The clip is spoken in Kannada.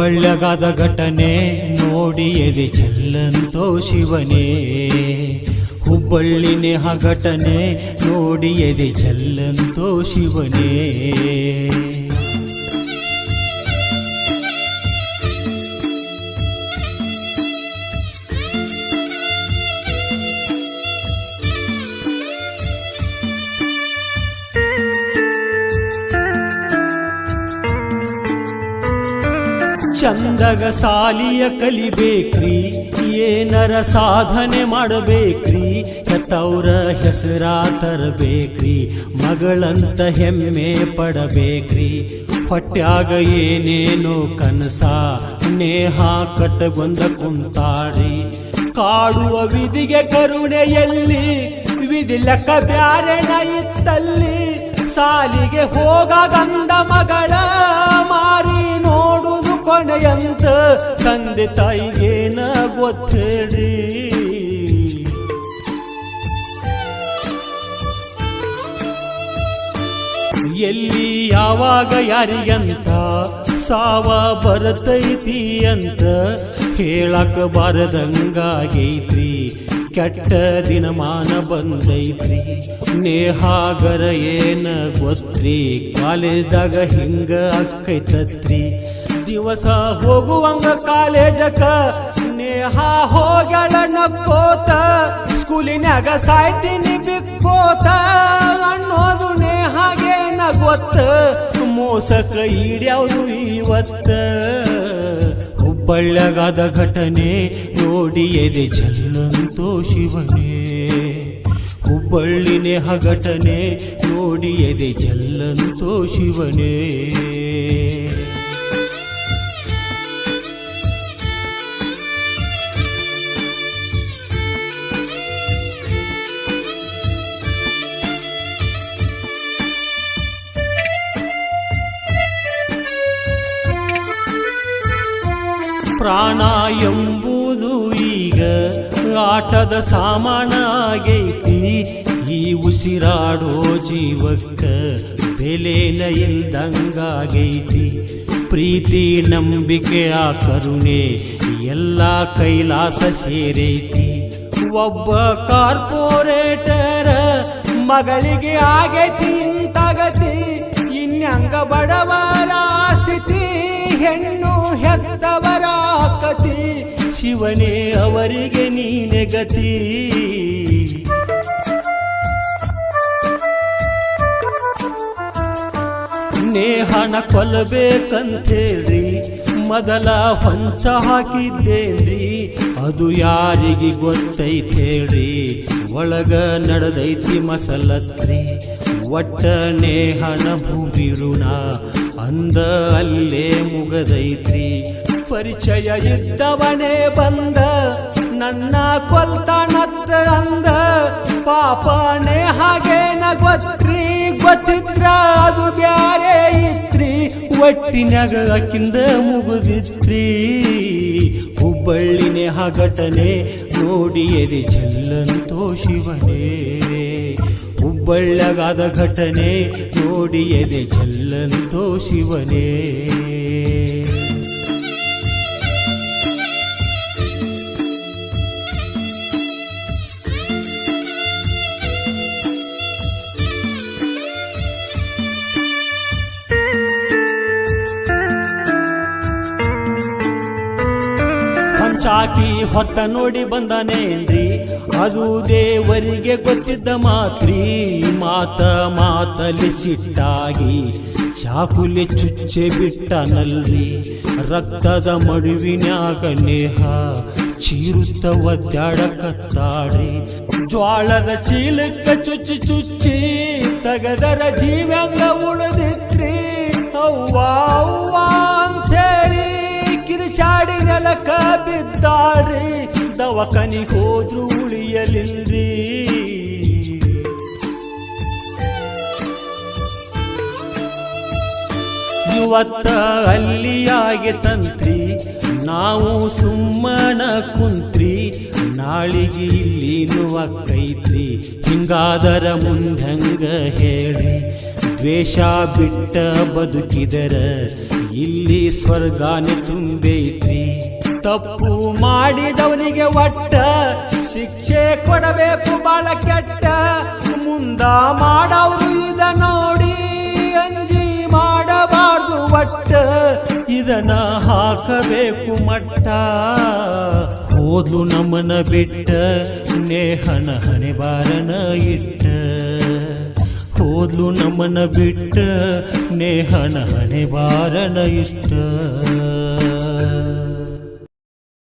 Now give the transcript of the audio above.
ಹುಬ್ಬಳ್ಳಗಾದ ಘಟನೆ ನೋಡಿ ಎದೆ ಚೆಲ್ಲಂತೋ ಶಿವನೇ. ಹುಬ್ಬಳ್ಳಿನೇ ಘಟನೆ ನೋಡಿ ಎದೆ ಚೆಲ್ಲಂತೋ ಶಿವನೇ. ಚಂದಗ ಸಾಲಿಯ ಕಲಿಬೇಕ್ರಿ, ಏನರ ಸಾಧನೆ ಮಾಡಬೇಕ್ರಿ, ಹೆತ್ತವ್ರ ಹೆಸರ ತರಬೇಕ್ರಿ, ಮಗಳಂತ ಹೆಮ್ಮೆ ಪಡಬೇಕ್ರಿ. ಹೊಟ್ಯಾಗ ಏನೇನೋ ಕನಸ, ನೇಹ ಕಟ್ಟಗೊಂದ ಕುಂತಾಡ್ರಿ ಕಾಡುವ ವಿಧಿಗೆ ಕರುಣೆಯಲ್ಲಿ, ವಿಧಿ ಲೆಕ್ಕ ಇತ್ತಲ್ಲಿ. ಸಾಲಿಗೆ ಹೋಗ ಗಂಡ ಮಗಳ ತಂದೆ ತಾಯಿಗೇನ ಗೊತ್ತೇಳ್ರಿ ಎಲ್ಲಿ ಯಾವಾಗ ಯಾರಿಗಂತ ಸಾವ ಬರತೈತಿ ಅಂತ ಹೇಳಕ ಬಾರದಂಗಾಗೈತ್ರಿ. ಕೆಟ್ಟ ದಿನಮಾನ ಬಂದೈತ್ರಿ. ನೇಹಾಗರ ಏನ ಗೊತ್ತ್ರಿ ಕಾಲೇಜ್ದಾಗ ಹಿಂಗ ಅಕ್ಕೈತತ್ರಿ ದಿವಸ ಹೋಗುವಂಗ ಕಾಲೇಜಕ ನೇಹ ಹೋಗಳ ನಕ್ಕೋತ. ಸ್ಕೂಲಿನ್ಯಾಗ ಸಾಯ್ತೀನಿ ಬಿಕ್ಕೋತ. ಅನ್ನೋದು ನೇಹಾಗೆ ಗೊತ್ತ ಮೋಸಕ ಈಡ್ಯಾವ್ದು ಇವತ್ತ ಹುಬ್ಬಳ್ಳಗಾದ ಘಟನೆ ನೋಡಿ ಎದೆ ಚಲ್ಲಂತೋ ಶಿವನೇ. ಹುಬ್ಬಳ್ಳಿ ನೇಹ ಘಟನೆ ನೋಡಿ ಎದೆ ಚಲ್ಲಂತೋ ಶಿವನೇ. ಪ್ರಾಣ ಎಂಬುದು ಈಗ ಆಟದ ಸಾಮಾನಾಗೈತಿ. ಈ ಉಸಿರಾಡೋ ಜೀವಕ್ಕ ಬೆಲೆನ ಇಲ್ದಂಗಾಗೈತಿ. ಪ್ರೀತಿ, ನಂಬಿಕೆ, ಆ ಕರುಣೆ ಎಲ್ಲ ಕೈಲಾಸ ಸೇರೈತಿ. ಒಬ್ಬ ಕಾರ್ಪೊರೇಟರ ಮಗಳಿಗೆ ಆಗೈತಿ ಇಂತಗತಿ. ಇನ್ಯಂಗ ಬಡವರ ಸ್ಥಿತಿ ಹೆಣ್ಣು ಹೆತ್ತವರ ಕತಿ, ಶಿವನೇ ಅವರಿಗೆ ನೀನೆ ಗತಿ. ನೇಹನ ಕೊಲ್ಲಬೇಕಂತೇಳ್ರಿ, ಮೊದಲ ಹೊಂಚ ಹಾಕಿದ್ದೇನ್ರಿ, ಅದು ಯಾರಿಗೆ ಗೊತ್ತೈತೇಳ್ರಿ, ಒಳಗ ನಡೆದೈತಿ ಮಸಲತ್ರಿ. ಒಟ್ಟ ಹಣಭು ಬಿರುಣ ಅಂದ ಅಲ್ಲೇ ಮುಗದೈತ್ರಿ. ಪರಿಚಯ ಇದ್ದವನೇ ಬಂದ, ನನ್ನ ಕೊಲ್ತಾನತ್ತ ಅಂದ. ಪಾಪನೆ ಹಾಗೇನ ಗೊತ್ತ್ರಿ, ಗೊತ್ತಿದ್ರ ಅದು ಬ್ಯಾರೆ ಇತ್ರಿ ಒಟ್ಟಿನಾಗ ಅಕ್ಕಿಂದ ಮುಗುದಿತ್ರಿ. ಹುಬ್ಬಳ್ಳಿನೇ ಆ ಘಟನೆ ನೋಡಿ ಎದೆ ಚೆಲ್ಲಂತೋ ಶಿವನೇ. ಹುಬ್ಬಳ್ಳಗಾದ ಘಟನೆ ನೋಡಿ ಎದೆ ಚೆಲ್ಲಂತೋ ಶಿವನೇ. ಚಾಕಿ ಹೊತ್ತ ನೋಡಿ ಬಂದನೇನ್ರಿ? ಅದು ದೇವರಿಗೆ ಗೊತ್ತಿದ್ದ ಮಾತ್ರಿ. ಮಾತ ಮಾತಲಿ ಸಿಟ್ಟಾಗಿ ಚಾಕುಲಿ ಚುಚ್ಚೆ ಬಿಟ್ಟನಲ್ರಿ. ರಕ್ತದ ಮಡುವಿನ್ಯಾಗ ನೇಹ ಚೀರುತ್ತ ಒದ್ದಾಡಕತ್ತಾಡ್ರಿ ಜ್ವಾಳದ ಚೀಲಕ್ಕ ಚುಚ್ಚಿ ಚುಚ್ಚಿ ತಗದರ ಜೀವಂಗ ಉಳಿದಿತ್ರಿ ಕಿರಿಚಾಡಿ ಬಿದ್ದಾರೆ ದವಕನಿ ಹೋದ್ರು ಉಳಿಯಲಿಲ್ರಿ. ಇವತ್ತ ಅಲ್ಲಿಯಾಗೆ ತಂತ್ರಿ. ನಾವು ಸುಮ್ಮನ ಕುಂತ್ರಿ. ನಾಳಿಗೆ ಇಲ್ಲಿ ಕೈತ್ರಿ. ಹಿಂಗಾದರ ಮುಂದಂಗ ಹೇಳಿ ದ್ವೇಷ ಬಿಟ್ಟ ಬದುಕಿದರ. ಇಲ್ಲಿ ಸ್ವರ್ಗಾನೆ ತುಂಬೈತ್ರಿ. ತಪ್ಪು ಮಾಡಿದವನಿಗೆ ಒಟ್ಟ ಶಿಕ್ಷೆ ಕೊಡಬೇಕು ಬಾಳ ಕೆಟ್ಟ. ಮುಂದ ಮಾಡವರು ಇದ ನೋಡಿ ಅಂಜಿ ಮಾಡಬಾರ್ದು ಒಟ್ಟ. ಇದನ್ನ ಹಾಕಬೇಕು ಮಟ್ಟ. ಓದು ನಮ್ಮನ ಬಿಟ್ಟ, ನೇಹನ ಹಣೆ ಬಾರನ ಇಟ್ಟ. ಓದ್ಲು ನಮ್ಮನ ಬಿಟ್ಟ, ನೇಹನ ಹಣೆ ಬಾರನ ಇಷ್ಟ